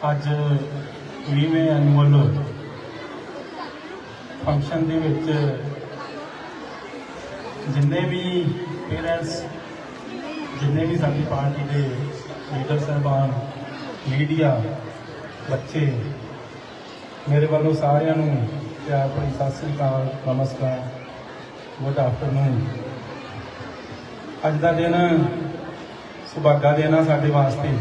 ਅੱਜ 20ਵੇਂ annual function ਦੇ ਵਿੱਚ ਜਿੰਨੇ ਵੀ ਪੇਰੈਂਟਸ ਜਿੰਨੇ ਵੀ ਸਾਡੀ ਪਾਰਟੀ ਦੇ ਲੀਡਰ ਸਾਹਿਬਾਨ ਮੀਡੀਆ ਬੱਚੇ, ਮੇਰੇ ਵੱਲੋਂ ਸਾਰਿਆਂ ਨੂੰ ਪਿਆਰ ਭਰੀ ਸਤਿ ਸ੍ਰੀ ਅਕਾਲ, ਨਮਸਕਾਰ ਗੁੱਡ ਆਫਟਰਨੂਨ ਅੱਜ ਦਾ ਦਿਨ ਸੁਭਾਗਾ ਦਿਨ ਆ ਸਾਡੇ ਵਾਸਤੇ।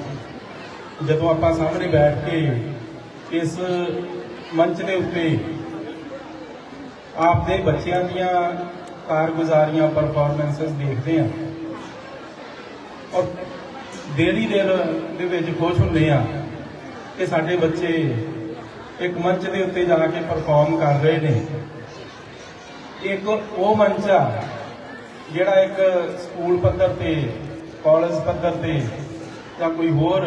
ਜਦੋਂ ਆਪਾਂ ਸਾਹਮਣੇ ਬੈਠ ਕੇ ਇਸ ਮੰਚ ਦੇ ਉੱਤੇ ਆਪਦੇ ਬੱਚਿਆਂ ਦੀਆਂ ਕਾਰਗੁਜ਼ਾਰੀਆਂ ਪਰਫਾਰਮੈਂਸਸ ਦੇਖਦੇ ਆ ਔਰ ਦਿਲ ਹੀ ਦਿਲ ਦੇ ਵਿੱਚ ਖੁਸ਼ ਹੁੰਦੇ ਆ ਕਿ ਸਾਡੇ ਬੱਚੇ ਇੱਕ ਮੰਚ ਦੇ ਉੱਤੇ ਜਾ ਕੇ ਪਰਫਾਰਮ ਕਰ ਰਹੇ ਨੇ। ਇੱਕ ਉਹ ਮੰਚ ਆ ਜਿਹੜਾ ਇੱਕ ਸਕੂਲ ਪੱਧਰ ਤੇ ਕਾਲਜ ਪੱਧਰ ਤੇ ਜਾਂ ਕੋਈ ਹੋਰ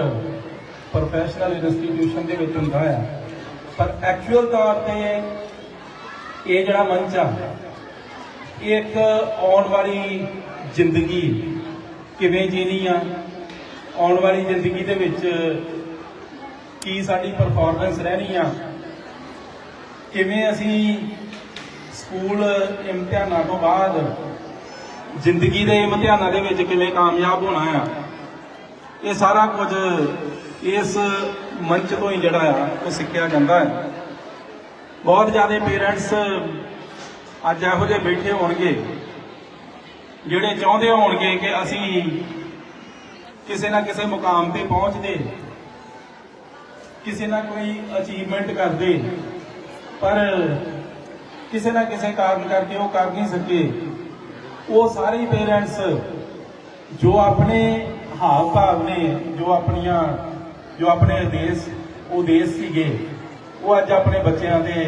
ਪ੍ਰੋਫੈਸ਼ਨਲ ਇੰਸਟੀਟਿਊਸ਼ਨ ਦੇ ਵਿੱਚ ਹੁੰਦਾ ਆ। ਪਰ ਐਕਚੁਅਲ ਤੌਰ ਤੇ ਇਹ ਜਿਹੜਾ ਮੰਚ ਆ, ਇਹ ਇੱਕ ਆਉਣ ਵਾਲੀ ਜ਼ਿੰਦਗੀ ਕਿਵੇਂ ਜੀਣੀ ਆ? ਆਉਣ ਵਾਲੀ ਜ਼ਿੰਦਗੀ ਦੇ ਵਿੱਚ ਕੀ ਸਾਡੀ ਪਰਫਾਰਮੈਂਸ ਰਹਿਣੀ ਆ? ਕਿਵੇਂ ਅਸੀਂ ਸਕੂਲ ਇਮਤਿਹਾਨਾਂ ਤੋਂ ਬਾਅਦ ਜ਼ਿੰਦਗੀ ਦੇ ਇਮਤਿਹਾਨਾਂ ਦੇ ਵਿੱਚ ਕਿਵੇਂ ਕਾਮਯਾਬ ਹੋਣਾ ਆ? ਇਹ ਸਾਰਾ ਕੁਝ ਇਸ ਮੰਚ ਤੋਂ ਹੀ ਜਿਹੜਾ ਆ, ਉਹ ਸਿੱਖਿਆ ਜਾਂਦਾ ਹੈ। ਬਹੁਤ ਜ਼ਿਆਦਾ ਪੇਰੈਂਟਸ ਅੱਜ ਇਹੋ ਜਿਹੇ ਬੈਠੇ ਹੋਣਗੇ, ਜਿਹੜੇ ਚਾਹੁੰਦੇ ਹੋਣਗੇ ਕਿ ਅਸੀਂ ਕਿਸੇ ਨਾ ਕਿਸੇ ਮੁਕਾਮ ਤੇ ਪਹੁੰਚਦੇ ਕਿਸੇ ਨਾ ਕੋਈ ਅਚੀਵਮੈਂਟ ਕਰਦੇ ਪਰ ਕਿਸੇ ਨਾ ਕਿਸੇ ਕਾਰਨ ਕਰਕੇ ਉਹ ਕਰ ਨਹੀਂ ਸਕੇ। ਉਹ ਸਾਰੇ ਪੇਰੈਂਟਸ ਜੋ ਆਪਣੇ ਹਾਵ ਭਾਵ ਨੇ, ਜੋ ਆਪਣੀਆਂ ਜੋ ਆਪਣੇ ਦੇਸ਼, ਉਹ ਦੇਸ਼ ਸੀਗੇ, ਉਹ ਅੱਜ ਆਪਣੇ ਬੱਚਿਆਂ ਦੇ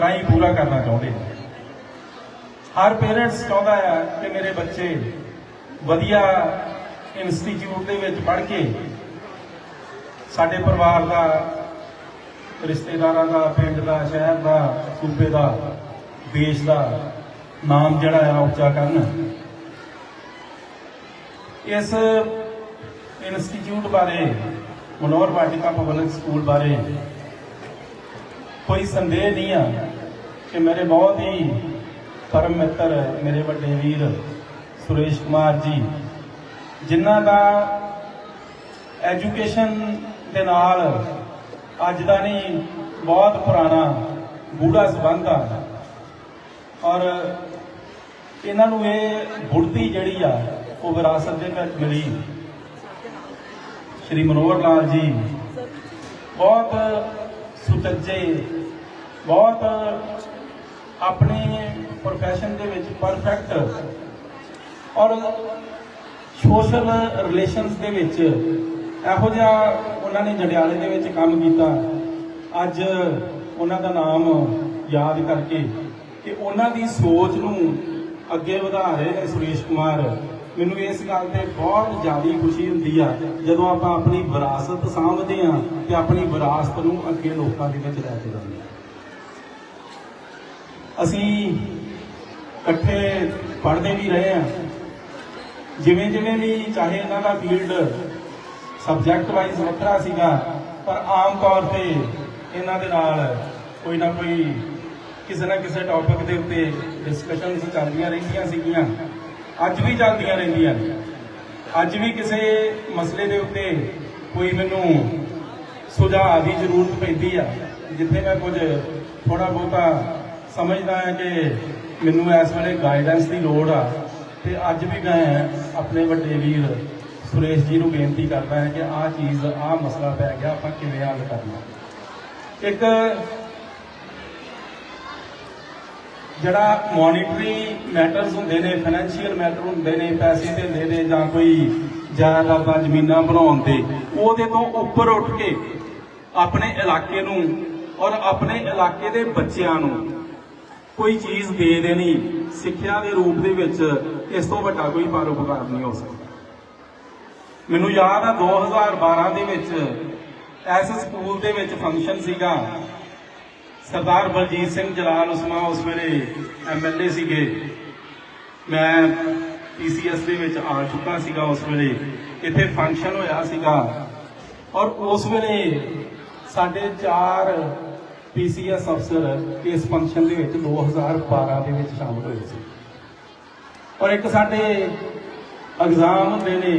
ਰਾਹੀਂ ਪੂਰਾ ਕਰਨਾ ਚਾਹੁੰਦੇ ਨੇ। ਹਰ ਪੇਰੈਂਟਸ ਚਾਹੁੰਦਾ ਆ ਕਿ ਮੇਰੇ ਬੱਚੇ ਵਧੀਆ ਇੰਸਟੀਚਿਊਟ ਦੇ ਵਿੱਚ ਪੜ੍ਹ ਕੇ ਸਾਡੇ ਪਰਿਵਾਰ ਦਾ, ਰਿਸ਼ਤੇਦਾਰਾਂ ਦਾ, ਪਿੰਡ ਦਾ, ਸ਼ਹਿਰ ਦਾ, ਸੂਬੇ ਦਾ, ਦੇਸ਼ ਦਾ ਨਾਮ ਜਿਹੜਾ ਆ ਉੱਚਾ ਕਰਨ। ਇਸ ਇੰਸਟੀਚਿਊਟ ਬਾਰੇ ਮਨੋਹਰ ਵਾਟਿਕਾ ਪਬਲਿਕ ਸਕੂਲ ਬਾਰੇ ਕੋਈ ਸੰਦੇਹ ਨਹੀਂ ਆ ਕਿ ਮੇਰੇ ਬਹੁਤ ਹੀ ਪਰਮ ਮਿੱਤਰ ਮੇਰੇ ਵੱਡੇ ਵੀਰ ਸੁਰੇਸ਼ ਕੁਮਾਰ ਜੀ, ਜਿਨ੍ਹਾਂ ਦਾ ਐਜੂਕੇਸ਼ਨ ਦੇ ਨਾਲ ਅੱਜ ਦਾ ਨਹੀਂ, ਬਹੁਤ ਪੁਰਾਣਾ ਗੂੜਾ ਸੰਬੰਧ ਆ। ਔਰ ਇਹਨਾਂ ਨੂੰ ਇਹ ਬੁੜਤੀ ਜਿਹੜੀ ਆ, ਉਹ ਵਿਰਾਸਤ ਦੇ ਵਿੱਚ ਮਿਲੀ। ਸ਼੍ਰੀ ਮਨੋਹਰ ਲਾਲ ਜੀ। ਬਹੁਤ ਸੁਚੱਜੇ, ਬਹੁਤ ਆਪਣੇ ਪ੍ਰੋਫੈਸ਼ਨ ਦੇ ਵਿੱਚ ਪਰਫੈਕਟ ਔਰ ਸੋਸ਼ਲ ਰਿਲੇਸ਼ਨਸ ਦੇ ਵਿੱਚ ਇਹੋ ਜਿਹਾ ਉਹਨਾਂ ਨੇ ਜੰਡਿਆਲੇ ਦੇ ਵਿੱਚ ਕੰਮ ਕੀਤਾ। ਅੱਜ ਉਹਨਾਂ ਦਾ ਨਾਮ ਯਾਦ ਕਰਕੇ ਕਿ ਉਹਨਾਂ ਦੀ ਸੋਚ ਨੂੰ ਅੱਗੇ ਵਧਾ ਰਹੇ ਨੇ ਸੁਰੇਸ਼ ਕੁਮਾਰ। ਮੈਨੂੰ ਇਸ ਗੱਲ ਤੇ ਬਹੁਤ ਜ਼ਿਆਦਾ ਖੁਸ਼ੀ ਹੁੰਦੀ ਆ, ਜਦੋਂ ਆਪਾਂ ਆਪਣੀ ਵਿਰਾਸਤ ਸਾਂਭਦੇ ਆ ਤੇ ਆਪਣੀ ਵਿਰਾਸਤ ਨੂੰ ਅੱਗੇ ਲੋਕਾਂ ਦੇ ਵਿੱਚ ਲੈ ਕੇ ਜਾਂਦੇ ਆ ਅਸੀਂ ਇਕੱਠੇ ਪੜ੍ਹਦੇ ਵੀ ਰਹੇ ਆ ਜਿਵੇਂ ਜਿਵੇਂ ਵੀ ਚਾਹੇ ਇਹਨਾਂ ਦਾ ਫੀਲਡ ਸਬਜੈਕਟ ਵਾਈਜ਼ ਵੱਖਰਾ ਸੀਗਾ, ਪਰ ਆਮ ਤੌਰ ਤੇ ਇਹਨਾਂ ਦੇ ਨਾਲ ਕੋਈ ਨਾ ਕੋਈ ਕਿਸੇ ਨਾ ਕਿਸੇ ਟੌਪਿਕ ਦੇ ਉੱਤੇ ਡਿਸਕਸ਼ਨਸ ਚੱਲਦੀਆਂ ਰਹਿੰਦੀਆਂ ਸੀਗੀਆਂ। ਅੱਜ ਵੀ ਚੱਲਦੀਆਂ ਰਹਿੰਦੀਆਂ ਨੇ। ਅੱਜ ਵੀ ਕਿਸੇ ਮਸਲੇ ਦੇ ਉੱਤੇ ਕੋਈ ਮੈਨੂੰ ਸੁਝਾਅ ਦੀ ਜ਼ਰੂਰਤ ਪੈਂਦੀ ਆ। ਜਿੱਥੇ ਮੈਂ ਕੁਝ ਥੋੜਾ ਬਹੁਤਾ ਸਮਝਦਾ ਹਾਂ ਕਿ ਮੈਨੂੰ ਇਸ ਵੇਲੇ ਗਾਈਡੈਂਸ ਦੀ ਲੋੜ ਆ। ਤੇ ਅੱਜ ਵੀ ਮੈਂ ਆਪਣੇ ਵੱਡੇ ਵੀਰ ਸੁਰੇਸ਼ ਜੀ ਨੂੰ ਬੇਨਤੀ ਕਰਦਾ ਹਾਂ ਕਿ ਆਹ ਚੀਜ਼, ਆਹ ਮਸਲਾ ਪੈ ਗਿਆ, ਆਪਾਂ ਕਿਵੇਂ ਹੱਲ ਕਰਨਾ। ਇੱਕ ਜਿਹੜਾ ਮੋਨਿਟਰੀ ਮੈਟਰਸ ਹੁੰਦੇ ਨੇ ਫਾਈਨੈਂਸ਼ੀਅਲ ਮੈਟਰ ਹੁੰਦੇ ਨੇ, ਪੈਸੇ ਦਿੰਦੇ ਨੇ ਜਾਂ ਕੋਈ ਜਾਇਦਾਦਾਂ ਜ਼ਮੀਨਾਂ ਬਣਾਉਣ ਦੇ ਉਹਦੇ ਤੋਂ ਉੱਪਰ ਉੱਠ ਕੇ ਆਪਣੇ ਇਲਾਕੇ ਨੂੰ ਔਰ ਆਪਣੇ ਇਲਾਕੇ ਦੇ ਬੱਚਿਆਂ ਨੂੰ ਕੋਈ ਚੀਜ਼ ਦੇ ਦੇਣੀ ਸਿੱਖਿਆ ਦੇ ਰੂਪ ਦੇ ਵਿੱਚ, ਇਸ ਤੋਂ ਵੱਡਾ ਕੋਈ ਪਰਉਪਕਾਰ ਨਹੀਂ ਹੋ ਸਕਦਾ। ਮੈਨੂੰ ਯਾਦ ਆ 2012 ਦੇ ਵਿੱਚ ਐਸ ਸਕੂਲ ਦੇ ਵਿੱਚ ਫੰਕਸ਼ਨ ਸੀਗਾ। ਸਰਦਾਰ ਬਲਜੀਤ ਸਿੰਘ ਜਲਾਲ ਉਸਮਾ ਉਸ ਵੇਲੇ ਐਮਐਲਏ ਸੀਗੇ। ਮੈਂ ਪੀਸੀਐਸ ਦੇ ਵਿੱਚ ਆ ਚੁੱਕਾ ਸੀਗਾ ਉਸ ਵੇਲੇ। ਇੱਥੇ ਫੰਕਸ਼ਨ ਹੋਇਆ ਸੀਗਾ। ਔਰ ਉਸ ਵੇਲੇ ਸਾਡੇ ਚਾਰ ਪੀਸੀਐਸ ਅਫਸਰ ਇਸ ਫੰਕਸ਼ਨ ਦੇ ਵਿੱਚ 2012 ਦੇ ਵਿੱਚ ਸ਼ਾਮਲ ਹੋਏ ਸੀ। ਔਰ ਇੱਕ ਸਾਡੇ ਐਗਜ਼ਾਮ ਹੁੰਦੇ ਨੇ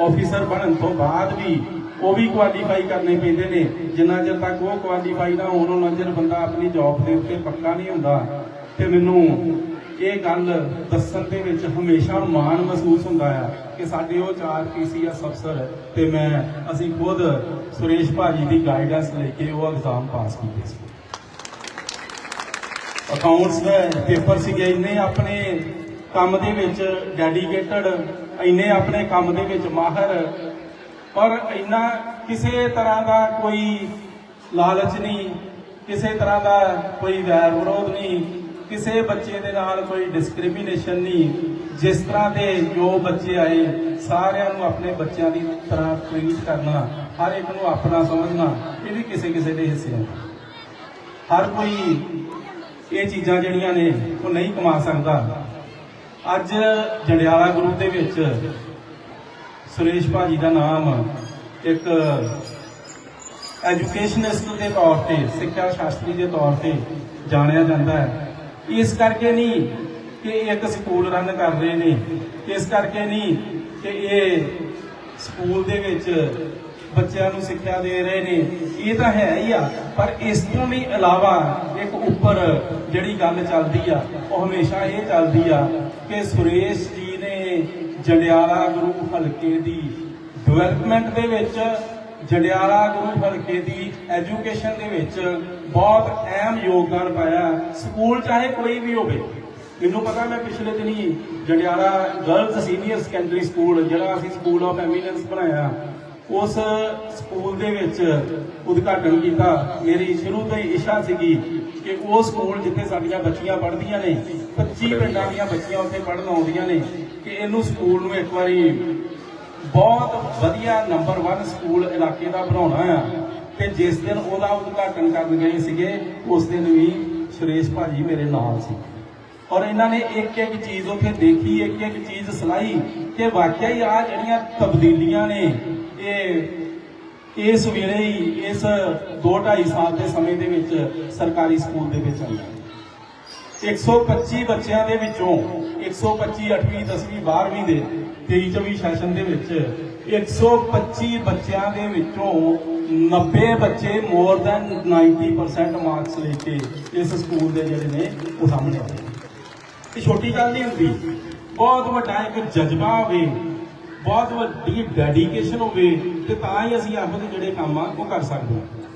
ਆਫੀਸਰ ਬਣਨ ਤੋਂ ਬਾਅਦ ਵੀ ਉਹ ਵੀ ਕੁਆਲੀਫਾਈ ਕਰਨੇ ਪੈਂਦੇ ਨੇ। ਜਿੰਨਾ ਚਿਰ ਤੱਕ ਉਹ ਕੁਆਲੀਫਾਈ ਨਾ ਹੋਣ, ਉਹਨਾਂ ਚਿਰ ਬੰਦਾ ਆਪਣੀ ਜੌਬ ਦੇ ਉੱਤੇ ਪੱਕਾ ਨਹੀਂ ਹੁੰਦਾ। ਤੇ ਮੈਨੂੰ ਇਹ ਗੱਲ ਦੱਸਣ ਦੇ ਵਿੱਚ ਹਮੇਸ਼ਾ ਮਾਣ ਮਹਿਸੂਸ ਹੁੰਦਾ ਆ ਕਿ ਸਾਡੇ ਉਹ ਚਾਰ ਪੀਸੀਐਸ ਅਫਸਰ ਤੇ ਮੈਂ, ਅਸੀਂ ਖੁਦ ਸੁਰੇਸ਼ ਭਾਜੀ ਦੀ ਗਾਈਡੈਂਸ ਲੈ ਕੇ ਉਹ ਐਗਜ਼ਾਮ ਪਾਸ ਕੀਤੇ ਸੀ। ਅਕਾਊਂਟਸ ਦੇ ਪੇਪਰ ਸੀਗੇ, ਇੰਨੇ ਆਪਣੇ ਕੰਮ ਦੇ ਵਿੱਚ ਡੈਡੀਕੇਟਡ ਇੰਨੇ ਆਪਣੇ ਕੰਮ ਦੇ ਵਿੱਚ ਮਾਹਰ ਪਰ ਇੰਨਾ ਕਿਸੇ ਤਰ੍ਹਾਂ ਦਾ ਕੋਈ ਲਾਲਚ ਨਹੀਂ, ਕਿਸੇ ਤਰ੍ਹਾਂ ਦਾ ਕੋਈ ਵੈਰ ਵਿਰੋਧ ਨਹੀਂ, ਕਿਸੇ ਬੱਚੇ ਦੇ ਨਾਲ ਕੋਈ ਡਿਸਕ੍ਰਿਮੀਨੇਸ਼ਨ ਨਹੀਂ। ਜਿਸ ਤਰ੍ਹਾਂ ਦੇ ਜੋ ਬੱਚੇ ਆਏ, ਸਾਰਿਆਂ ਨੂੰ ਆਪਣੇ ਬੱਚਿਆਂ ਦੀ ਤਰ੍ਹਾਂ ਟ੍ਰੀਟ ਕਰਨਾ, ਹਰ ਇੱਕ ਨੂੰ ਆਪਣਾ ਸਮਝਣਾ, ਇਹ ਵੀ ਕਿਸੇ ਕਿਸੇ ਦੇ ਹਿੱਸੇ ਹੈ ਹਰ ਕੋਈ ਇਹ ਚੀਜ਼ਾਂ ਜਿਹੜੀਆਂ ਨੇ, ਉਹ ਨਹੀਂ ਕਮਾ ਸਕਦਾ। ਅੱਜ ਜੰਡਿਆਲਾ ਗਰੁੱਪ ਦੇ ਵਿੱਚ ਸੁਰੇਸ਼ ਭਾਜੀ ਦਾ ਨਾਮ ਇੱਕ ਐਜੂਕੇਸ਼ਨਿਸਟ ਦੇ ਤੌਰ ਤੇ, ਸਿੱਖਿਆ ਸ਼ਾਸਤਰੀ ਦੇ ਤੌਰ ਤੇ ਜਾਣਿਆ ਜਾਂਦਾ ਹੈ। ਇਸ ਕਰਕੇ ਨਹੀਂ ਕਿ ਇੱਕ ਸਕੂਲ ਰਨ ਕਰ ਰਹੇ ਨੇ। ਇਸ ਕਰਕੇ ਨਹੀਂ ਕਿ ਇਹ ਸਕੂਲ ਦੇ ਵਿੱਚ ਬੱਚਿਆਂ ਨੂੰ ਸਿੱਖਿਆ ਦੇ ਰਹੇ ਨੇ। ਇਹ ਤਾਂ ਹੈ ਹੀ ਆ, ਪਰ ਇਸ ਤੋਂ ਵੀ ਇਲਾਵਾ ਇੱਕ ਉੱਪਰ ਜਿਹੜੀ ਗੱਲ ਚੱਲਦੀ ਆ, ਉਹ ਹਮੇਸ਼ਾ ਇਹ ਚੱਲਦੀ ਆ ਕਿ ਸੁਰੇਸ਼ ਜੀ ਨੇ ਜੰਡਿਆਲਾ ਗੁਰੂ ਹਲਕੇ ਦੀ ਡਿਵੈਲਪਮੈਂਟ ਦੇ ਵਿੱਚ ਜੰਡਿਆਲਾ ਗੁਰੂ ਹਲਕੇ ਦੀ ਐਜੂਕੇਸ਼ਨ ਦੇ ਵਿੱਚ ਬਹੁਤ ਅਹਿਮ ਯੋਗਦਾਨ ਪਾਇਆ। ਸਕੂਲ ਚਾਹੇ ਕੋਈ ਵੀ ਹੋਵੇ। ਮੈਨੂੰ ਪਤਾ ਮੈਂ ਪਿਛਲੇ ਦਿਨੀ Jandiala girls senior secondary school ਜਿਹੜਾ ਅਸੀਂ ਸਕੂਲ ਆਫ ਐਮੀਨੈਂਸ ਬਣਾਇਆ, ਉਸ ਸਕੂਲ ਦੇ ਵਿੱਚ ਉਦਘਾਟਨ ਕੀਤਾ। ਮੇਰੀ ਸ਼ੁਰੂ ਤੋਂ ਹੀ ਇੱਛਾ ਸੀਗੀ ਕਿ ਉਹ ਸਕੂਲ ਜਿੱਥੇ ਸਾਡੀਆਂ ਬੱਚੀਆਂ ਪੜ੍ਹਦੀਆਂ ਨੇ 25 ਪਿੰਡਾਂ ਦੀਆਂ ਬੱਚੀਆਂ ਉੱਥੇ ਪੜ੍ਹਨ ਆਉਂਦੀਆਂ ਨੇ। ਕਿ ਇਹਨੂੰ ਸਕੂਲ ਨੂੰ ਇੱਕ ਵਾਰੀ ਬਹੁਤ ਵਧੀਆ ਨੰਬਰ 1 ਸਕੂਲ ਇਲਾਕੇ ਦਾ ਬਣਾਉਣਾ ਆ। ਤੇ ਜਿਸ ਦਿਨ ਉਹਦਾ ਉਦਘਾਟਨ ਕਰਨ ਗਏ ਸੀਗੇ, ਉਸ ਦਿਨ ਵੀ ਸੁਰੇਸ਼ ਭਾਜੀ ਮੇਰੇ ਨਾਲ ਸੀ। ਔਰ ਇਹਨਾਂ ਨੇ ਇੱਕ ਇੱਕ ਚੀਜ਼ ਉੱਥੇ ਦੇਖੀ ਇੱਕ ਇੱਕ ਚੀਜ਼ ਸਲਾਈ ਕਿ ਵਾਕਿਆ ਹੀ ਆ ਜਿਹੜੀਆਂ ਤਬਦੀਲੀਆਂ ਨੇ, ਇਹ ਇਸ ਵੇਲੇ ਹੀ, ਇਸ 2.5 ਸਾਲ ਦੇ ਸਮੇਂ ਦੇ ਵਿੱਚ ਸਰਕਾਰੀ ਸਕੂਲ ਦੇ ਵਿੱਚ ਆਈਆਂ। 125 ਬੱਚਿਆਂ ਦੇ ਵਿੱਚੋਂ 125 8ਵੀਂ 10ਵੀਂ 12ਵੀਂ ਦੇ 23 24 ਸੈਸ਼ਨ ਦੇ ਵਿੱਚ 125 ਬੱਚਿਆਂ ਦੇ ਵਿੱਚੋਂ 90 ਬੱਚੇ ਮੋਰ ਦੈਨ 90% ਮਾਰਕਸ ਲੈ ਕੇ ਇਸ ਸਕੂਲ ਦੇ ਜਿਹੜੇ ਨੇ ਉਹ ਸਾਹਮਣੇ ਆਏ ਇਹ ਛੋਟੀ ਗੱਲ ਨਹੀਂ ਹੁੰਦੀ, ਬਹੁਤ ਵੱਡਾ ਇੱਕ ਜਜ਼ਬਾ ਹੋਵੇ, ਬਹੁਤ ਵੱਡੀ ਡੈਡੀਕੇਸ਼ਨ ਹੋਵੇ ਤੇ ਤਾਂ ਹੀ ਅਸੀਂ ਆਪਦੇ ਜਿਹੜੇ ਕੰਮ ਆ ਉਹ ਕਰ ਸਕਦੇ ਹਾਂ।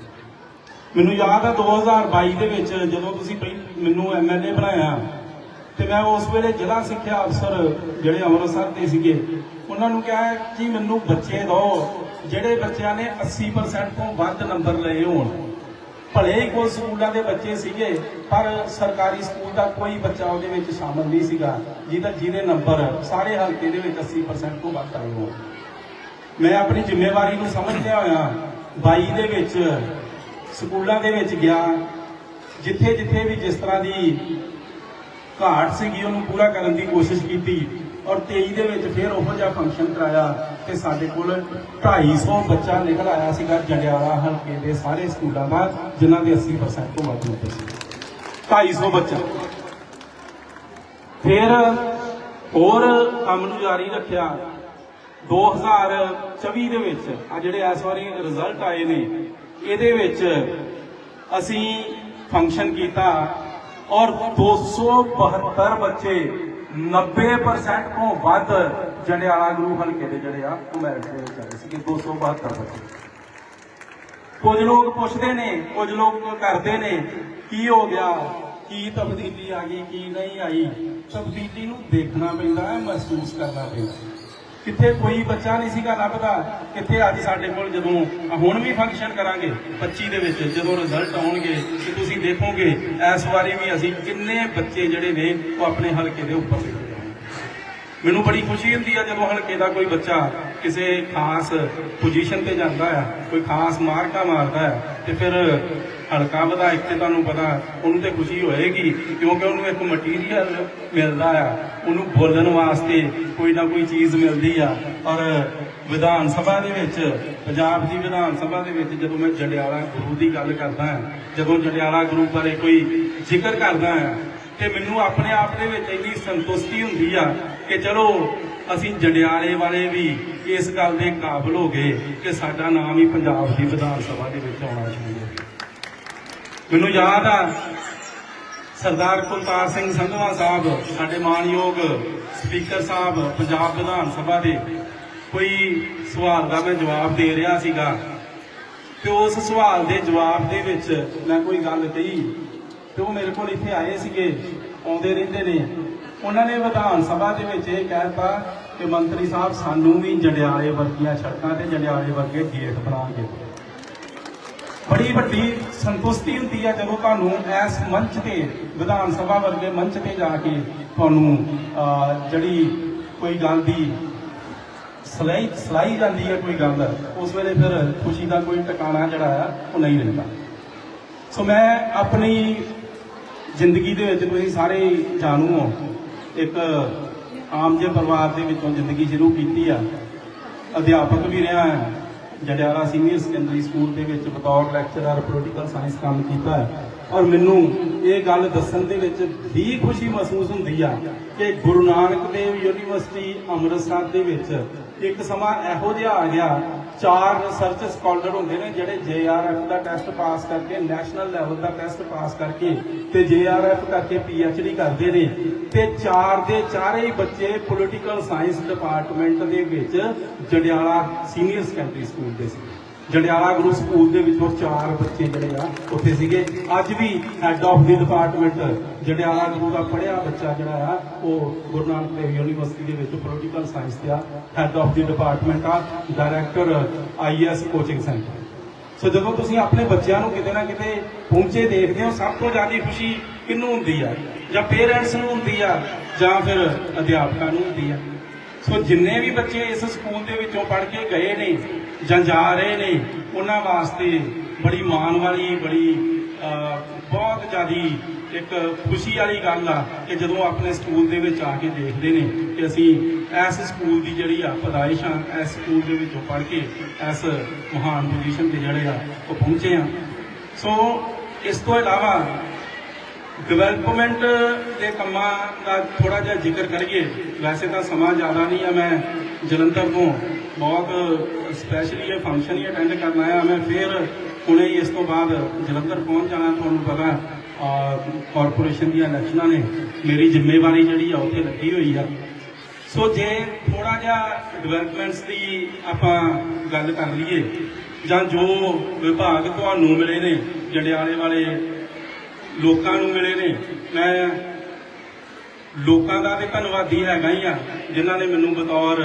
ਮੈਨੂੰ ਯਾਦ ਆ 2022 ਦੇ ਵਿੱਚ ਜਦੋਂ ਤੁਸੀਂ ਪਹਿ- ਮੈਨੂੰ ਐਮਐਲਏ ਬਣਾਇਆ ਤੇ ਮੈਂ ਉਸ ਵੇਲੇ ਜ਼ਿਲ੍ਹਾ ਸਿੱਖਿਆ ਅਫਸਰ ਜਿਹੜੇ ਅੰਮ੍ਰਿਤਸਰ ਦੇ ਸੀਗੇ, ਉਹਨਾਂ ਨੂੰ ਕਿਹਾ ਕਿ ਮੈਨੂੰ ਬੱਚੇ ਦਿਓ, ਜਿਹੜੇ ਬੱਚਿਆਂ ਨੇ 80% ਤੋਂ ਵੱਧ ਨੰਬਰ ਲਏ ਹੋਣ। ਭਲੇ ਹੀ ਕੋਈ ਸਕੂਲਾਂ ਦੇ ਬੱਚੇ ਸੀਗੇ, ਪਰ ਸਰਕਾਰੀ ਸਕੂਲ ਦਾ ਕੋਈ ਬੱਚਾ ਉਹਦੇ ਵਿੱਚ ਸ਼ਾਮਲ ਨਹੀਂ ਸੀਗਾ, ਜਿਹਦਾ ਜਿਹਦੇ ਨੰਬਰ ਸਾਰੇ ਹਲਕੇ ਦੇ ਵਿੱਚ 80% ਤੋਂ ਵੱਧ ਆਏ ਹੋਣ। ਮੈਂ ਆਪਣੀ ਜ਼ਿੰਮੇਵਾਰੀ ਨੂੰ ਸਮਝਦਿਆਂ ਹੋਇਆ 22 ਦੇ ਵਿੱਚ, ਸਕੂਲਾਂ ਦੇ ਵਿੱਚ ਗਿਆ ਜਿੱਥੇ ਜਿੱਥੇ ਵੀ ਜਿਸ ਤਰ੍ਹਾਂ ਦੀ ਘਾਟ ਸੀਗੀ, ਉਹਨੂੰ ਪੂਰਾ ਕਰਨ ਦੀ ਕੋਸ਼ਿਸ਼ ਕੀਤੀ ਔਰ 23 ਦੇ ਵਿੱਚ ਫਿਰ ਉਹੋ ਜਿਹਾ ਫੰਕਸ਼ਨ ਕਰਾਇਆ ਤੇ ਸਾਡੇ ਕੋਲ 250 ਬੱਚਾ ਨਿਕਲ ਆਇਆ ਸੀਗਾ ਜੰਡਿਆਲਾ ਹਲਕੇ ਦੇ ਸਾਰੇ ਸਕੂਲਾਂ ਦਾ ਜਿਨ੍ਹਾਂ ਦੇ 80% ਤੋਂ ਵੱਧ ਨੰਬਰ ਸੀ। 250 ਬੱਚਾ। ਫਿਰ ਹੋਰ ਕੰਮ ਨੂੰ ਜਾਰੀ ਰੱਖਿਆ। 2024 ਦੇ ਵਿੱਚ ਆ ਜਿਹੜੇ ਇਸ ਵਾਰੀ ਰਿਜ਼ਲਟ ਆਏ ਨੇ, ਇਹਦੇ ਵਿੱਚ ਅਸੀਂ ਫੰਕਸ਼ਨ ਕੀਤਾ ਔਰ 272 ਬੱਚੇ 90% ਤੋਂ ਵੱਧ ਜੰਡਿਆਲਾ ਗੁਰੂ ਹਲਕੇ ਦੇ ਜਿਹੜੇ ਆ, ਉਹ ਮੈਰਿਟ ਦੇ ਵਿੱਚ ਆਏ ਸੀਗੇ 272 ਬੱਚੇ ਕੁਝ ਲੋਕ ਪੁੱਛਦੇ ਨੇ, ਕੁਝ ਲੋਕ ਕਰਦੇ ਨੇ, ਕੀ ਹੋ ਗਿਆ, ਕੀ ਤਬਦੀਲੀ ਆ ਗਈ, ਕੀ ਨਹੀਂ ਆਈ ਤਬਦੀਲੀ ਨੂੰ ਦੇਖਣਾ ਪੈਂਦਾ ਹੈ, ਮਹਿਸੂਸ ਕਰਨਾ ਪੈਂਦਾ ਹੈ। ਕਿੱਥੇ ਕੋਈ ਬੱਚਾ ਨਹੀਂ ਸੀਗਾ ਲੱਭਦਾ, ਕਿੱਥੇ ਅੱਜ ਸਾਡੇ ਕੋਲ ਜਦੋਂ ਹੁਣ ਵੀ ਫੰਕਸ਼ਨ ਕਰਾਂਗੇ 25 ਦੇ ਵਿੱਚ ਜਦੋਂ ਰਿਜ਼ਲਟ ਆਉਣਗੇ ਕਿ ਤੁਸੀਂ ਦੇਖੋਗੇ, ਇਸ ਵਾਰੀ ਵੀ ਅਸੀਂ ਕਿੰਨੇ ਬੱਚੇ ਜਿਹੜੇ ਨੇ ਉਹ ਆਪਣੇ ਹਲਕੇ ਦੇ ਉੱਪਰ ਮੈਨੂੰ ਬੜੀ ਖੁਸ਼ੀ ਹੁੰਦੀ ਆ ਜਦੋਂ ਹਲਕੇ ਦਾ ਕੋਈ ਬੱਚਾ ਕਿਸੇ ਖਾਸ ਪੋਜੀਸ਼ਨ ਤੇ ਜਾਂਦਾ ਆ, ਕੋਈ ਖਾਸ ਮਾਰਕਾ ਮਾਰਦਾ ਹੈ ਤੇ ਫਿਰ ਹਲਕਾ ਵਿਧਾਇਕ ਤੇ ਤੁਹਾਨੂੰ ਪਤਾ ਉਹਨੂੰ ਤੇ ਖੁਸ਼ੀ ਹੋਏਗੀ, ਕਿਉਂਕਿ ਉਹਨੂੰ ਇੱਕ ਮਟੀਰੀਅਲ ਮਿਲਦਾ ਆ, ਉਹਨੂੰ ਬੋਲਣ ਵਾਸਤੇ ਕੋਈ ਨਾ ਕੋਈ ਚੀਜ਼ ਮਿਲਦੀ ਆ। ਔਰ ਵਿਧਾਨ ਸਭਾ ਦੇ ਵਿੱਚ, ਪੰਜਾਬ ਦੀ ਵਿਧਾਨ ਸਭਾ ਦੇ ਵਿੱਚ ਜਦੋਂ ਮੈਂ ਜੰਡਿਆਲਾ ਗੁਰੂ ਦੀ ਗੱਲ ਕਰਦਾ ਹਾਂ ਜਦੋਂ ਜੰਡਿਆਲਾ ਗੁਰੂ ਬਾਰੇ ਕੋਈ ਜ਼ਿਕਰ ਕਰਦਾ ਹਾਂ ਤੇ ਮੈਨੂੰ ਆਪਣੇ ਆਪ ਦੇ ਵਿੱਚ ਇੰਨੀ ਸੰਤੁਸ਼ਟੀ ਹੁੰਦੀ ਆ ਕਿ ਚਲੋ, ਅਸੀਂ ਜੰਡਿਆਲੇ ਵਾਲੇ ਵੀ ਇਸ ਗੱਲ ਦੇ ਕਾਬਲ ਹੋ ਗਏ ਕਿ ਸਾਡਾ ਨਾਮ ਹੀ ਪੰਜਾਬ ਦੀ ਵਿਧਾਨ ਸਭਾ ਦੇ ਵਿੱਚ ਆਉਣਾ ਸ਼ੁਰੂ ਹੋ। ਗਿਆ ਮੈਨੂੰ ਯਾਦ ਆ, ਸਰਦਾਰ ਕੁਲਤਾਰ ਸਿੰਘ ਸੰਧਵਾ ਸਾਹਿਬ, ਸਾਡੇ ਮਾਨਯੋਗ ਸਪੀਕਰ ਸਾਹਿਬ, ਪੰਜਾਬ ਵਿਧਾਨ ਸਭਾ ਦੇ ਕੋਈ ਸਵਾਲ ਦਾ ਮੈਂ ਜਵਾਬ ਦੇ ਰਿਹਾ ਸੀਗਾ ਤੇ ਉਸ ਸਵਾਲ ਦੇ ਜਵਾਬ ਦੇ ਵਿੱਚ ਮੈਂ ਕੋਈ ਗੱਲ ਕਹੀ। ਤੇ ਉਹ ਮੇਰੇ ਕੋਲ ਇੱਥੇ ਆਏ ਸੀਗੇ, ਆਉਂਦੇ ਰਹਿੰਦੇ ਨੇ। ਉਹਨਾਂ ਨੇ ਵਿਧਾਨ ਸਭਾ ਦੇ ਵਿੱਚ ਇਹ ਕਹਿਤਾ ਕਿ ਮੰਤਰੀ ਸਾਹਿਬ ਸਾਨੂੰ ਵੀ ਜੰਡਿਆਲੇ ਵਰਗੀਆਂ ਸੜਕਾਂ ਤੇ ਜੰਡਿਆਲੇ ਵਰਗੇ ਗੇਟ ਬਣਾਉਣਗੇ ਬੜੀ ਵੱਡੀ ਸੰਤੁਸ਼ਟੀ ਹੁੰਦੀ ਹੈ ਜਦੋਂ ਤੁਹਾਨੂੰ ਇਸ ਮੰਚ ਤੇ, ਵਿਧਾਨ ਸਭਾ ਵਰਗੇ ਮੰਚ ਤੇ ਜਾ ਕੇ ਤੁਹਾਨੂੰ ਜਿਹੜੀ ਕੋਈ ਗੱਲ ਦੀ ਸਲਾਈ ਸਲਾਈ ਜਾਂਦੀ ਹੈ ਕੋਈ ਗੱਲ, ਉਸ ਵੇਲੇ ਫਿਰ ਖੁਸ਼ੀ ਦਾ ਕੋਈ ਟਿਕਾਣਾ ਜਿਹੜਾ ਆ, ਉਹ ਨਹੀਂ ਰਹਿੰਦਾ। ਸੋ ਮੈਂ ਆਪਣੀ ਜ਼ਿੰਦਗੀ ਦੇ ਵਿੱਚ ਤੁਸੀਂ ਸਾਰੇ ਜਾਣੂ ਹੋ। ਇੱਕ ਆਮ ਜਿਹੇ ਪਰਿਵਾਰ ਦੇ ਵਿੱਚੋਂ ਜ਼ਿੰਦਗੀ ਸ਼ੁਰੂ ਕੀਤੀ ਆ। ਅਧਿਆਪਕ ਵੀ ਰਿਹਾ ਹਾਂ। ਜੰਡਿਆਲਾ ਸੀਨੀਅਰ ਸੈਕੰਡਰੀ ਸਕੂਲ ਦੇ ਵਿੱਚ ਬਤੌਰ ਲੈਕਚਰਰ ਪੋਲੀਟੀਕਲ ਸਾਇੰਸ ਕੰਮ ਕੀਤਾ ਹੈ। ਔਰ ਮੈਨੂੰ ਇਹ ਗੱਲ ਦੱਸਣ ਦੇ ਵਿੱਚ ਵੀ ਖੁਸ਼ੀ ਮਹਿਸੂਸ ਹੁੰਦੀ ਆ ਕਿ ਗੁਰੂ ਨਾਨਕ ਦੇਵ ਯੂਨੀਵਰਸਿਟੀ ਅੰਮ੍ਰਿਤਸਰ ਦੇ ਵਿੱਚ ਇੱਕ ਸਮਾਂ ਇਹੋ ਜਿਹਾ ਆ ਗਿਆ ਚਾਰ ਰਿਸਰਚ ਸਕਾਲਰ ਹੁੰਦੇ ਨੇ ਜਿਹੜੇ ਜੇਆਰਐਫ ਦਾ ਟੈਸਟ ਪਾਸ ਕਰਕੇ ਨੈਸ਼ਨਲ ਲੈਵਲ ਦਾ ਟੈਸਟ ਪਾਸ ਕਰਕੇ ਤੇ ਜੇਆਰਐਫ ਕਰਕੇ ਪੀਐਚਡੀ ਕਰਦੇ ਨੇ। ਤੇ ਚਾਰ ਦੇ ਚਾਰੇ ਹੀ ਬੱਚੇ ਪੋਲੀਟੀਕਲ ਸਾਇੰਸ ਡਿਪਾਰਟਮੈਂਟ ਦੇ ਵਿੱਚ ਜੰਡਿਆਲਾ ਸੀਨੀਅਰ ਸੈਕੰਡਰੀ ਸਕੂਲ ਦੇ ਸੀ। ਜੰਡਿਆਲਾ ਗੁਰੂ ਸਕੂਲ ਦੇ ਵਿੱਚੋਂ ਚਾਰ ਬੱਚੇ ਜਿਹੜੇ ਆ, ਉੱਥੇ ਸੀਗੇ। ਅੱਜ ਵੀ head of the department Jandiala Guru ਦਾ ਪੜ੍ਹਿਆ ਬੱਚਾ ਜਿਹੜਾ ਆ, ਉਹ ਗੁਰੂ ਨਾਨਕ ਦੇਵ ਯੂਨੀਵਰਸਿਟੀ ਦੇ ਵਿੱਚ ਪੋਲੀਟੀਕਲ ਸਾਇੰਸ ਦਾ ਹੈੱਡ ਆਫ ਦੀ ਡਿਪਾਰਟਮੈਂਟ ਆ director IAS coaching centre so ਜਦੋਂ ਤੁਸੀਂ ਆਪਣੇ ਬੱਚਿਆਂ ਨੂੰ ਕਿਤੇ ਨਾ ਕਿਤੇ ਪਹੁੰਚੇ ਦੇਖਦੇ ਹੋ, ਸਭ ਤੋਂ ਜ਼ਿਆਦਾ ਖੁਸ਼ੀ ਕਿਹਨੂੰ ਹੁੰਦੀ ਆ? ਜਾਂ ਪੇਰੈਂਟਸ ਨੂੰ ਹੁੰਦੀ ਆ? ਜਾਂ ਫਿਰ ਅਧਿਆਪਕਾਂ ਨੂੰ ਹੁੰਦੀ ਆ? ਸੋ ਜਿੰਨੇ ਵੀ ਬੱਚੇ ਇਸ ਸਕੂਲ ਦੇ ਵਿੱਚੋਂ ਪੜ੍ਹ ਕੇ ਗਏ ਨੇ ਜਾਂ ਜਾ ਰਹੇ ਨੇ, ਉਹਨਾਂ ਵਾਸਤੇ ਬੜੀ ਮਾਣ ਵਾਲੀ, ਬੜੀ ਬਹੁਤ ਜ਼ਿਆਦੀ ਇੱਕ ਖੁਸ਼ੀ ਵਾਲੀ ਗੱਲ ਆ ਕਿ ਜਦੋਂ ਆਪਣੇ ਸਕੂਲ ਦੇ ਵਿੱਚ ਆ ਕੇ ਦੇਖਦੇ ਨੇ ਕਿ ਅਸੀਂ ਇਸ ਸਕੂਲ ਦੀ ਜਿਹੜੀ ਆ ਪਦਾਇਸ਼ ਆ, ਇਸ ਸਕੂਲ ਦੇ ਵਿੱਚੋਂ ਪੜ੍ਹ ਕੇ ਇਸ ਮਹਾਨ ਪੋਜੀਸ਼ਨ ਤੇ ਜਿਹੜੇ ਆ, ਉਹ ਪਹੁੰਚੇ ਆ। ਸੋ, ਇਸ ਤੋਂ ਇਲਾਵਾ ਡਿਵੈਲਪਮੈਂਟ ਦੇ ਕੰਮਾਂ ਦਾ ਥੋੜਾ ਜਿਹਾ ਜ਼ਿਕਰ ਕਰੀਏ, ਵੈਸੇ ਤਾਂ ਸਮਾਂ ਜ਼ਿਆਦਾ ਨਹੀਂ ਆ, ਮੈਂ ਜਲੰਧਰ ਤੋਂ ਬਹੁਤ ਸਪੈਸ਼ਲੀ ਇਹ ਫੰਕਸ਼ਨ ਹੀ ਅਟੈਂਡ ਕਰਨ ਆਇਆ ਮੈਂ, ਫਿਰ ਹੁਣੇ ਇਸ ਤੋਂ ਬਾਅਦ ਜਲੰਧਰ ਪਹੁੰਚ ਜਾਣਾ ਤੁਹਾਨੂੰ ਪਤਾ ਕਾਰਪੋਰੇਸ਼ਨ ਦੀਆਂ ਇਲੈਕਸ਼ਨਾਂ ਨੇ। ਮੇਰੀ ਜ਼ਿੰਮੇਵਾਰੀ ਜਿਹੜੀ ਆ, ਉੱਥੇ ਲੱਗੀ ਹੋਈ ਆ। ਸੋ ਜੇ ਥੋੜਾ ਜਿਹਾ ਡਿਵੈਲਪਮੈਂਟਸ ਦੀ ਆਪਾਂ ਗੱਲ ਕਰ ਲਈਏ, ਜਾਂ ਜੋ ਵਿਭਾਗ ਤੁਹਾਨੂੰ ਮਿਲੇ ਨੇ, ਜੰਡਿਆਲੇ ਵਾਲੇ ਲੋਕਾਂ ਨੂੰ ਮਿਲੇ ਨੇ, ਮੈਂ ਲੋਕਾਂ ਦਾ ਤੇ ਧੰਨਵਾਦੀ ਹੈਗਾ ਹੀ ਆ, ਜਿਨ੍ਹਾਂ ਨੇ ਮੈਨੂੰ ਬਤੌਰ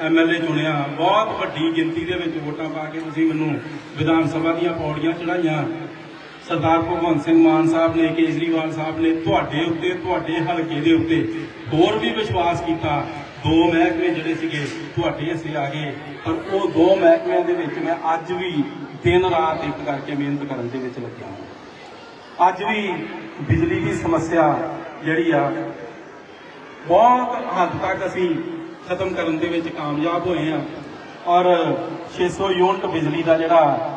ਐਮਐਲਏ ਚੁਣਿਆ। ਬਹੁਤ ਵੱਡੀ ਗਿਣਤੀ ਦੇ ਵਿੱਚ ਵੋਟਾਂ ਪਾ ਕੇ ਤੁਸੀਂ ਮੈਨੂੰ ਵਿਧਾਨ ਸਭਾ ਦੀਆਂ ਪੌੜੀਆਂ ਚੜਾਈਆਂ ਸਰਦਾਰ ਭਗਵੰਤ ਸਿੰਘ ਮਾਨ ਸਾਹਿਬ ਨੇ, ਕੇਜਰੀਵਾਲ ਸਾਹਿਬ ਨੇ ਤੁਹਾਡੇ ਉੱਤੇ, ਤੁਹਾਡੇ ਹਲਕੇ ਦੇ ਉੱਤੇ ਹੋਰ ਵੀ ਵਿਸ਼ਵਾਸ ਕੀਤਾ। ਦੋ ਮਹਿਕਮੇ ਜਿਹੜੇ ਸੀਗੇ ਤੁਹਾਡੇ ਅਸੀਂ ਆ ਗਏ, ਪਰ ਉਹ ਦੋ ਮਹਿਕਮਿਆਂ ਦੇ ਵਿੱਚ ਮੈਂ ਅੱਜ ਵੀ ਦਿਨ ਰਾਤ ਇੱਕ ਕਰਕੇ ਮਿਹਨਤ ਕਰਨ ਦੇ ਵਿੱਚ ਲੱਗਿਆ। ਅੱਜ ਵੀ ਬਿਜਲੀ ਦੀ ਸਮੱਸਿਆ ਜਿਹੜੀ ਆ ਬਹੁਤ ਹੱਦ ਤੱਕ ਅਸੀਂ ਖਤਮ ਕਰਨ ਦੇ ਵਿੱਚ ਕਾਮਯਾਬ ਹੋਏ ਆ ਔਰ 600 ਯੂਨਿਟ ਬਿਜਲੀ ਦਾ ਜਿਹੜਾ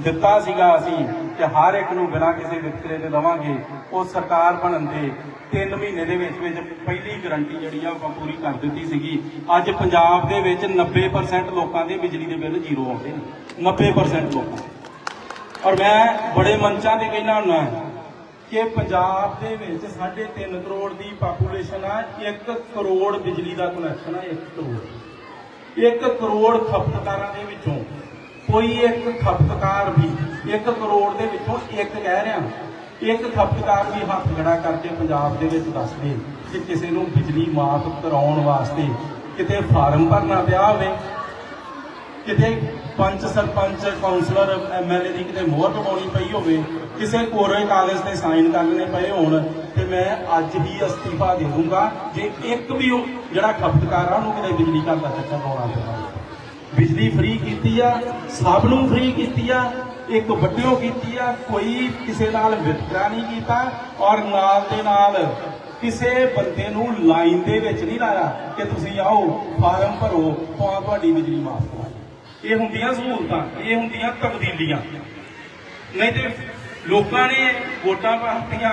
ਦਿੱਤਾ ਸੀਗਾ ਅਸੀਂ ਕਿ ਹਰ ਇੱਕ ਨੂੰ ਬਿਨਾਂ ਕਿਸੇ ਵਿਤਕਰੇ ਦੇ ਦਵਾਂਗੇ, ਉਹ ਸਰਕਾਰ ਬਣਨ ਦੇ 3 ਮਹੀਨੇ ਦੇ ਵਿੱਚ ਵਿੱਚ ਪਹਿਲੀ ਗਰੰਟੀ ਜਿਹੜੀ ਆ ਉਹ ਆਪਾਂ ਪੂਰੀ ਕਰ ਦਿੱਤੀ ਸੀਗੀ। ਅੱਜ ਪੰਜਾਬ ਦੇ ਵਿੱਚ 90% ਲੋਕਾਂ ਦੇ ਬਿਜਲੀ ਦੇ ਬਿੱਲ ਜ਼ੀਰੋ ਆਉਂਦੇ ਨੇ। 90% ਲੋਕਾਂ ਔਰ ਮੈਂ ਬੜੇ ਮੰਚਾਂ ਤੇ ਕਹਿਣਾ ਹੁੰਦਾ ਕਿ ਪੰਜਾਬ ਦੇ ਵਿੱਚ 3.5 ਕਰੋੜ ਦੀ ਪਾਪੂਲੇਸ਼ਨ ਆ 1 ਕਰੋੜ ਬਿਜਲੀ ਦਾ ਕਨੈਕਸ਼ਨ ਆ 1 ਕਰੋੜ। 1 ਕਰੋੜ ਖਪਤਕਾਰਾਂ ਦੇ ਵਿੱਚੋਂ, ਕੋਈ ਇੱਕ ਖਪਤਕਾਰ ਵੀ 1 ਕਰੋੜ ਦੇ ਵਿੱਚੋਂ ਇੱਕ ਕਹਿ ਰਿਹਾ। ਇੱਕ ਖਪਤਕਾਰ ਵੀ ਹੱਥ ਖੜਾ ਕਰਕੇ ਪੰਜਾਬ ਦੇ ਵਿੱਚ ਦੱਸ ਦੇ ਕਿ ਕਿਸੇ ਨੂੰ ਬਿਜਲੀ ਮਾਫ ਕਰਾਉਣ ਵਾਸਤੇ ਕਿਤੇ ਫਾਰਮ ਭਰਨਾ ਪਿਆ ਹੋਵੇ, ਕਿਤੇ ਪੰਚ ਸਰਪੰਚ ਕਾਉਂਸਲਰ ਐਮਐਲਏ ਦੀ ਕਿਤੇ ਮੋਹਰ ਲਵਾਉਣੀ ਪਈ ਹੋਵੇ, ਕਿਸੇ ਕੋਰੇ ਕਾਗਜ਼ ਤੇ ਸਾਈਨ ਕਰਨੇ ਪਏ ਹੋਣ, ਤੇ ਮੈਂ ਅੱਜ ਹੀ ਅਸਤੀਫਾ ਦੇ ਦੂੰਗਾ। ਜੇ ਇੱਕ ਵੀ ਉਹ ਜਿਹੜਾ ਖਪਤਕਾਰ ਆ ਉਹਨੂੰ ਕਿਤੇ ਬਿਜਲੀ ਘਰ ਦਾ ਚੱਕਰ ਪਾਉਣਾ ਪਿਆ ਬਿਜਲੀ ਫ੍ਰੀ ਕੀਤੀ ਆ, ਸਭ ਨੂੰ ਫ੍ਰੀ ਕੀਤੀ ਆ, ਇੱਕ ਵੱਡਿਓ ਕੀਤੀ ਆ, ਕੋਈ ਕਿਸੇ ਨਾਲ ਵਿਤਕਰਾ ਨਹੀਂ ਕੀਤਾ, ਔਰ ਨਾਲ ਦੇ ਨਾਲ ਕਿਸੇ ਬੰਦੇ ਨੂੰ ਲਾਈਨ ਦੇ ਵਿੱਚ ਨਹੀਂ ਲਾਇਆ ਕਿ ਤੁਸੀਂ ਆਓ, ਫਾਰਮ ਭਰੋ ਤਾਂ ਤੁਹਾਡੀ ਬਿਜਲੀ ਮਾਫ ਕਰਾਂਗੇ ਇਹ ਹੁੰਦੀਆਂ ਸਹੂਲਤਾਂ, ਇਹ ਹੁੰਦੀਆਂ ਤਬਦੀਲੀਆਂ। ਨਹੀਂ ਤੇ ਲੋਕਾਂ ਨੇ ਵੋਟਾਂ ਪਾਤੀਆਂ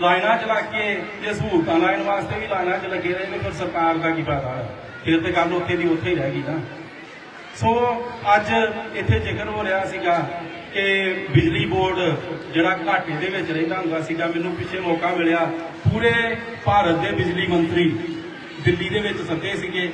ਲਾਈਨਾਂ ਚ ਲੱਗ ਕੇ ਜੇ ਸਹੂਲਤਾਂ ਲੈਣ ਵਾਸਤੇ ਵੀ ਲਾਈਨਾਂ 'ਚ ਲੱਗੇ ਰਹੇ ਨੇ, ਫਿਰ ਸਰਕਾਰ ਦਾ ਕੀ ਫਾਇਦਾ ਹੋਇਆ ਫਿਰ ਤੇ ਗੱਲ ਉੱਥੇ ਦੀ ਉੱਥੇ ਹੀ ਰਹਿ ਗਈ ਨਾ। ਸੋ ਅੱਜ ਇੱਥੇ ਜ਼ਿਕਰ ਹੋ ਰਿਹਾ ਸੀਗਾ ਕਿ ਬਿਜਲੀ ਬੋਰਡ ਜਿਹੜਾ ਘਾਟੇ ਦੇ ਵਿੱਚ ਰਹਿੰਦਾ ਹੁੰਦਾ ਸੀਗਾ, ਮੈਨੂੰ ਪਿੱਛੇ ਮੌਕਾ ਮਿਲਿਆ। ਪੂਰੇ ਭਾਰਤ ਦੇ ਬਿਜਲੀ ਮੰਤਰੀ ਦਿੱਲੀ ਦੇ ਵਿੱਚ ਸੱਦੇ ਸੀਗੇ।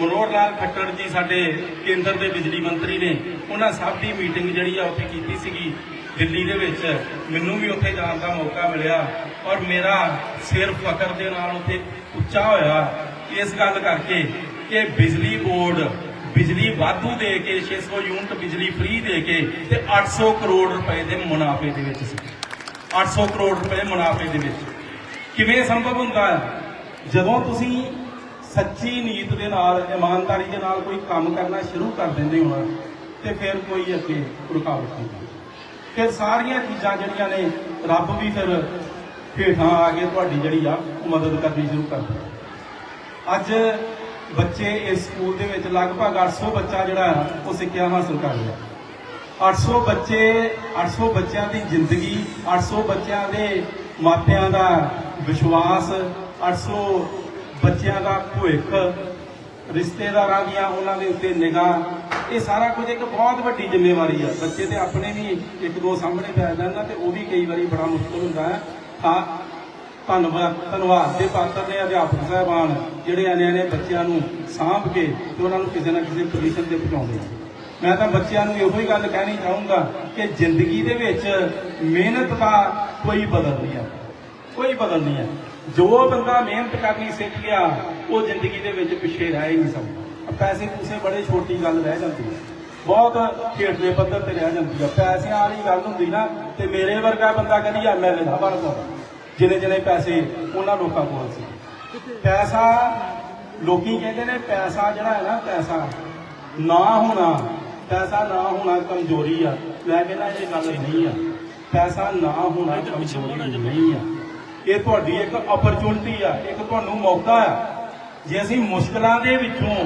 ਮਨੋਹਰ ਲਾਲ ਖੱਟੜ ਜੀ ਸਾਡੇ ਕੇਂਦਰ ਦੇ ਬਿਜਲੀ ਮੰਤਰੀ ਨੇ, ਉਹਨਾਂ ਸਭ ਦੀ ਮੀਟਿੰਗ ਜਿਹੜੀ ਆ ਉੱਥੇ ਕੀਤੀ ਸੀਗੀ ਦਿੱਲੀ ਦੇ ਵਿੱਚ। ਮੈਨੂੰ ਵੀ ਉੱਥੇ ਜਾਣ ਦਾ ਮੌਕਾ ਮਿਲਿਆ ਔਰ ਮੇਰਾ ਸਿਰ ਫਖਰ ਦੇ ਨਾਲ ਉੱਥੇ ਉੱਚਾ ਹੋਇਆ। ਇਸ ਗੱਲ ਕਰਕੇ ਕਿ ਬਿਜਲੀ ਬੋਰਡ ਬਿਜਲੀ ਵਾਧੂ ਦੇ ਕੇ 600 ਯੂਨਿਟ ਬਿਜਲੀ ਫ੍ਰੀ ਦੇ ਕੇ ਤੇ 800 ਕਰੋੜ ਰੁਪਏ ਦੇ ਮੁਨਾਫੇ ਦੇ ਵਿੱਚ ਸੀ। 800 ਕਰੋੜ ਰੁਪਏ ਮੁਨਾਫੇ ਦੇ ਵਿੱਚ। ਕਿਵੇਂ ਸੰਭਵ ਹੁੰਦਾ? ਜਦੋਂ ਤੁਸੀਂ ਸੱਚੀ ਨੀਤ ਦੇ ਨਾਲ, ਇਮਾਨਦਾਰੀ ਦੇ ਨਾਲ ਕੋਈ ਕੰਮ ਕਰਨਾ ਸ਼ੁਰੂ ਕਰ ਦਿੰਦੇ ਹੋ ਨਾ ਤੇ ਫਿਰ ਕੋਈ ਅੱਗੇ ਰੁਕਾਵਟ ਨਹੀਂ ਫਿਰ ਸਾਰੀਆਂ ਚੀਜ਼ਾਂ ਜਿਹੜੀਆਂ ਨੇ, ਰੱਬ ਵੀ ਫਿਰ ਹੇਠਾਂ ਆ ਕੇ ਤੁਹਾਡੀ ਜਿਹੜੀ ਆ ਉਹ ਮਦਦ ਕਰਨੀ ਸ਼ੁਰੂ ਕਰ ਦਿੰਦਾ ਅੱਜ ਬੱਚੇ ਇਸ ਸਕੂਲ ਦੇ ਵਿੱਚ ਲਗਭਗ 800 ਬੱਚਾ ਜਿਹੜਾ, ਉਹ ਸਿੱਖਿਆ ਹਾਸਲ ਕਰ ਰਿਹਾ। 800 ਬੱਚੇ 800 ਬੱਚਿਆਂ ਦੀ ਜ਼ਿੰਦਗੀ 800 ਬੱਚਿਆਂ ਦੇ ਮਾਪਿਆਂ ਦਾ ਵਿਸ਼ਵਾਸ 800 ਬੱਚਿਆਂ ਦਾ ਭਵਿੱਖ, ਰਿਸ਼ਤੇਦਾਰਾਂ ਦੀਆਂ ਉਹਨਾਂ ਦੇ ਉੱਤੇ ਨਿਗਾਹ, ਇਹ ਸਾਰਾ ਕੁਝ ਇੱਕ ਬਹੁਤ ਵੱਡੀ ਜ਼ਿੰਮੇਵਾਰੀ ਆ। ਬੱਚੇ ਤੇ ਆਪਣੇ ਵੀ ਇੱਕ ਦੋ ਸਾਹਮਣੇ ਪੈ ਜਾਂਦਾ ਤੇ ਉਹ ਵੀ ਕਈ ਵਾਰੀ ਬੜਾ ਮੁਸ਼ਕਲ ਹੁੰਦਾ ਹੈ। ਤਾਂ ਧੰਨਵਾਦ ਧੰਨਵਾਦ ਦੇ ਪਾਤਰ ਨੇ ਅਧਿਆਪਕ ਸਾਹਿਬਾਨ, ਜਿਹੜੇ ਆਨੇ ਨੇ ਬੱਚਿਆਂ ਨੂੰ ਸਾਂਭ ਕੇ ਤੇ ਉਹਨਾਂ ਨੂੰ ਕਿਸੇ ਨਾ ਕਿਸੇ ਪੋਜੀਸ਼ਨ ਤੇ ਪਹੁੰਚਾਉਂਦੇ ਆ। ਮੈਂ ਤਾਂ ਬੱਚਿਆਂ ਨੂੰ ਇਹੋ ਹੀ ਗੱਲ ਕਹਿਣੀ ਚਾਹੂੰਗਾ ਕਿ ਜ਼ਿੰਦਗੀ ਦੇ ਵਿੱਚ ਮਿਹਨਤ ਦਾ ਕੋਈ ਬਦਲ ਨਹੀਂ ਹੈ ਕੋਈ ਬਦਲ ਨਹੀਂ ਹੈ ਜੋ ਬੰਦਾ ਮਿਹਨਤ ਕਰਨੀ, ਸਿੱਖ ਗਿਆ, ਉਹ ਜ਼ਿੰਦਗੀ ਦੇ ਵਿੱਚ ਪਿੱਛੇ ਰਹਿ ਹੀ ਨਹੀਂ ਸਕਦਾ। ਪੈਸੇ ਪੂਸੇ ਬੜੇ ਛੋਟੀ ਗੱਲ ਰਹਿ ਜਾਂਦੀ ਹੈ। ਬਹੁਤ ਖੇਡਦੇ ਪੱਧਰ ਤੇ ਰਹਿ ਜਾਂਦੀ ਹੈ। ਪੈਸਿਆਂ ਵਾਲੀ ਗੱਲ ਹੁੰਦੀ ਨਾ, ਤੇ ਮੇਰੇ ਵਰਗਾ ਬੰਦਾ ਕਦੀ ਐਮਐਲਏ ਦਾ ਬਣ ਪਾਉਂਦਾ ਜਿਨੇ ਜਿਨੇ ਪੈਸੇ ਉਹਨਾਂ ਲੋਕਾਂ ਕੋਲ ਸੀ। ਪੈਸਾ, ਲੋਕੀ ਕਹਿੰਦੇ ਨੇ ਪੈਸਾ ਜਿਹੜਾ ਹੈ ਨਾ, ਪੈਸਾ ਨਾ ਹੋਣਾ, ਪੈਸਾ ਨਾ ਹੋਣਾ ਕਮਜ਼ੋਰੀ ਆ। ਮੈਂ ਕਹਿੰਦਾ ਇਹ ਗੱਲ ਨਹੀਂ ਆ। ਪੈਸਾ ਨਾ ਹੋਣਾ ਕਮਜ਼ੋਰੀ ਨਹੀਂ ਆ। ਇਹ ਤੁਹਾਡੀ ਇੱਕ ਓਪਰਚੁਨਿਟੀ ਆ, ਇੱਕ ਤੁਹਾਨੂੰ ਮੌਕਾ ਆ। ਜੇ ਅਸੀਂ ਮੁਸ਼ਕਲਾਂ ਦੇ ਵਿੱਚੋਂ,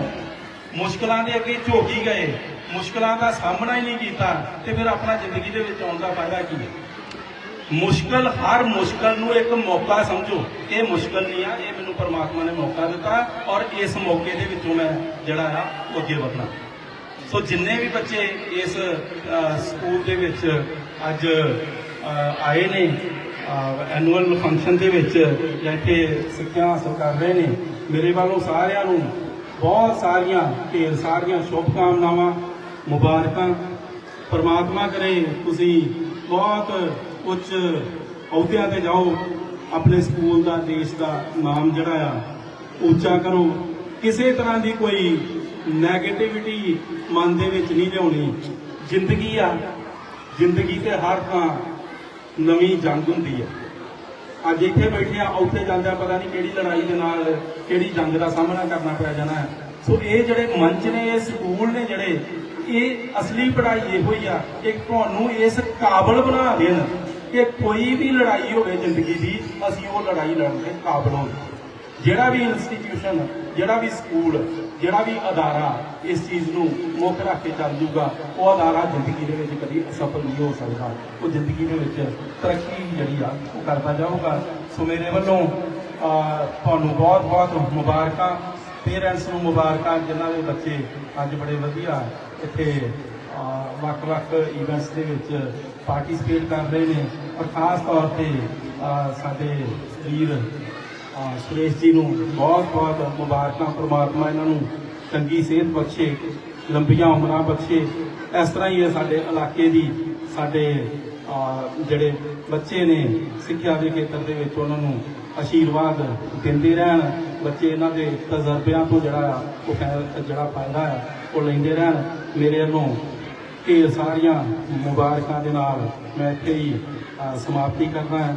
ਮੁਸ਼ਕਲਾਂ ਦੇ ਅੱਗੇ ਝੋਕੀ ਗਏ, ਮੁਸ਼ਕਲਾਂ ਦਾ ਸਾਹਮਣਾ ਹੀ ਨਹੀਂ ਕੀਤਾ, ਤੇ ਫਿਰ ਆਪਣਾ ਜ਼ਿੰਦਗੀ ਦੇ ਵਿੱਚ ਆਉਣ ਦਾ ਫਾਇਦਾ ਕੀ ਹੈ? ਮੁਸ਼ਕਲ, ਹਰ ਮੁਸ਼ਕਲ ਨੂੰ ਇੱਕ ਮੌਕਾ ਸਮਝੋ। ਇਹ ਮੁਸ਼ਕਲ ਨਹੀਂ ਆ, ਇਹ ਮੈਨੂੰ ਪਰਮਾਤਮਾ ਨੇ ਮੌਕਾ ਦਿੱਤਾ ਔਰ ਇਸ ਮੌਕੇ ਦੇ ਵਿੱਚੋਂ ਮੈਂ ਜਿਹੜਾ ਆ, ਉਹ ਅੱਗੇ ਵਧਣਾ। ਸੋ ਜਿੰਨੇ ਵੀ ਬੱਚੇ ਇਸ ਸਕੂਲ ਦੇ ਵਿੱਚ ਅੱਜ ਆਏ ਨੇ ਐਨੂਅਲ ਫੰਕਸ਼ਨ ਦੇ ਵਿੱਚ ਜਾਂ ਇੱਥੇ ਸਿੱਖਿਆ ਹਾਸਲ ਕਰ ਰਹੇ ਨੇ। ਮੇਰੇ ਵੱਲੋਂ ਸਾਰਿਆਂ ਨੂੰ ਬਹੁਤ ਸਾਰੀਆਂ ਢੇਰ ਸਾਰੀਆਂ ਸ਼ੁਭ ਕਾਮਨਾਵਾਂ, ਮੁਬਾਰਕਾਂ। ਪਰਮਾਤਮਾ ਕਰੇ ਤੁਸੀਂ ਬਹੁਤ ਉੱਚ ਅਹੁਦਿਆਂ ਤੇ ਜਾਓ। ਆਪਣੇ ਸਕੂਲ ਦਾ, ਦੇਸ਼ ਦਾ ਨਾਮ ਜਿਹੜਾ ਆ, ਉੱਚਾ ਕਰੋ। ਕਿਸੇ ਤਰ੍ਹਾਂ ਦੀ ਕੋਈ ਨੈਗੇਟਿਵਿਟੀ ਮਨ ਦੇ ਵਿੱਚ ਨਹੀਂ ਲਿਆਉਣੀ। ਜ਼ਿੰਦਗੀ ਆ। ਜ਼ਿੰਦਗੀ ਤੇ ਹਰ ਥਾਂ ਨਵੀਂ ਜੰਗ ਹੁੰਦੀ ਹੈ। ਅੱਜ ਇੱਥੇ ਬੈਠੇ ਆ, ਉੱਥੇ ਜਾਂਦਿਆਂ ਪਤਾ ਨਹੀਂ ਕਿਹੜੀ ਲੜਾਈ ਦੇ ਨਾਲ ਕਿਹੜੀ ਜੰਗ ਦਾ ਸਾਹਮਣਾ ਕਰਨਾ ਪੈ ਜਾਣਾ ਹੈ। ਸੋ ਇਹ ਜਿਹੜੇ ਮੰਚ ਨੇ, ਇਹ ਸਕੂਲ ਨੇ ਜਿਹੜੇ, ਇਹ ਅਸਲੀ ਪੜ੍ਹਾਈ ਇਹੋ ਹੀ ਆ ਕਿ ਤੁਹਾਨੂੰ ਇਸ ਕਾਬਲ ਬਣਾ ਦੇਣ ਕਿ ਕੋਈ ਵੀ ਲੜਾਈ ਹੋਵੇ ਜ਼ਿੰਦਗੀ ਦੀ, ਅਸੀਂ ਉਹ ਲੜਾਈ ਲੜਨ ਦੇ ਕਾਬਲ ਹੋਵੇ ਜਿਹੜਾ ਵੀ ਇੰਸਟੀਟਿਊਸ਼ਨ ਜਿਹੜਾ ਵੀ ਸਕੂਲ ਜਿਹੜਾ ਵੀ ਅਦਾਰਾ ਇਸ ਚੀਜ਼ ਨੂੰ ਮੁੱਖ ਰੱਖ ਕੇ ਚੱਲ ਜੂਗਾ, ਉਹ ਅਦਾਰਾ ਜ਼ਿੰਦਗੀ ਦੇ ਵਿੱਚ ਕਦੀ ਅਸਫਲ ਨਹੀਂ ਹੋ ਸਕਦਾ। ਉਹ ਜ਼ਿੰਦਗੀ ਦੇ ਵਿੱਚ ਤਰੱਕੀ ਜਿਹੜੀ ਆ, ਉਹ ਕਰਦਾ ਜਾਊਗਾ। ਸੋ ਮੇਰੇ ਵੱਲੋਂ ਤੁਹਾਨੂੰ ਬਹੁਤ ਬਹੁਤ ਮੁਬਾਰਕਾਂ ਪੇਰੈਂਟਸ ਨੂੰ ਮੁਬਾਰਕਾਂ, ਜਿਨ੍ਹਾਂ ਦੇ ਬੱਚੇ ਅੱਜ ਬੜੇ ਵਧੀਆ ਇੱਥੇ ਵੱਖ-ਵੱਖ ਇਵੈਂਟਸ ਦੇ ਵਿੱਚ ਪਾਰਟਿਸਿਪੇਟ ਕਰ ਰਹੇ ਨੇ। ਔਰ ਖਾਸ ਤੌਰ ਤੇ ਸਾਡੇ ਵੀਰ ਸੁਰੇਸ਼ ਜੀ ਨੂੰ ਬਹੁਤ ਬਹੁਤ ਮੁਬਾਰਕਾਂ, ਪ੍ਰਮਾਤਮਾ ਇਹਨਾਂ ਨੂੰ ਚੰਗੀ ਸਿਹਤ ਬਖਸ਼ੇ, ਲੰਬੀਆਂ ਉਮਰਾਂ ਬਖਸ਼ੇ। ਇਸ ਤਰ੍ਹਾਂ ਹੀ ਇਹ ਸਾਡੇ ਇਲਾਕੇ ਦੀ, ਸਾਡੇ ਜਿਹੜੇ ਬੱਚੇ ਨੇ ਸਿੱਖਿਆ ਦੇ ਖੇਤਰ ਦੇ ਵਿੱਚ ਉਹਨਾਂ ਨੂੰ ਆਸ਼ੀਰਵਾਦ ਦਿੰਦੇ ਰਹਿਣ, ਬੱਚੇ ਇਹਨਾਂ ਦੇ ਤਜਰਬਿਆਂ ਤੋਂ ਜਿਹੜਾ ਉਹ ਫਾਇਦਾ- ਜਿਹੜਾ ਫਾਇਦਾ ਹੈ ਉਹ ਲੈਂਦੇ ਰਹਿਣ। ਮੇਰੇ ਵੱਲੋਂ ਢੇਰ ਸਾਰੀਆਂ ਮੁਬਾਰਕਾਂ ਦੇ ਨਾਲ ਮੈਂ ਇੱਥੇ ਹੀ ਸਮਾਪਤੀ ਕਰਨਾ ਹੈ।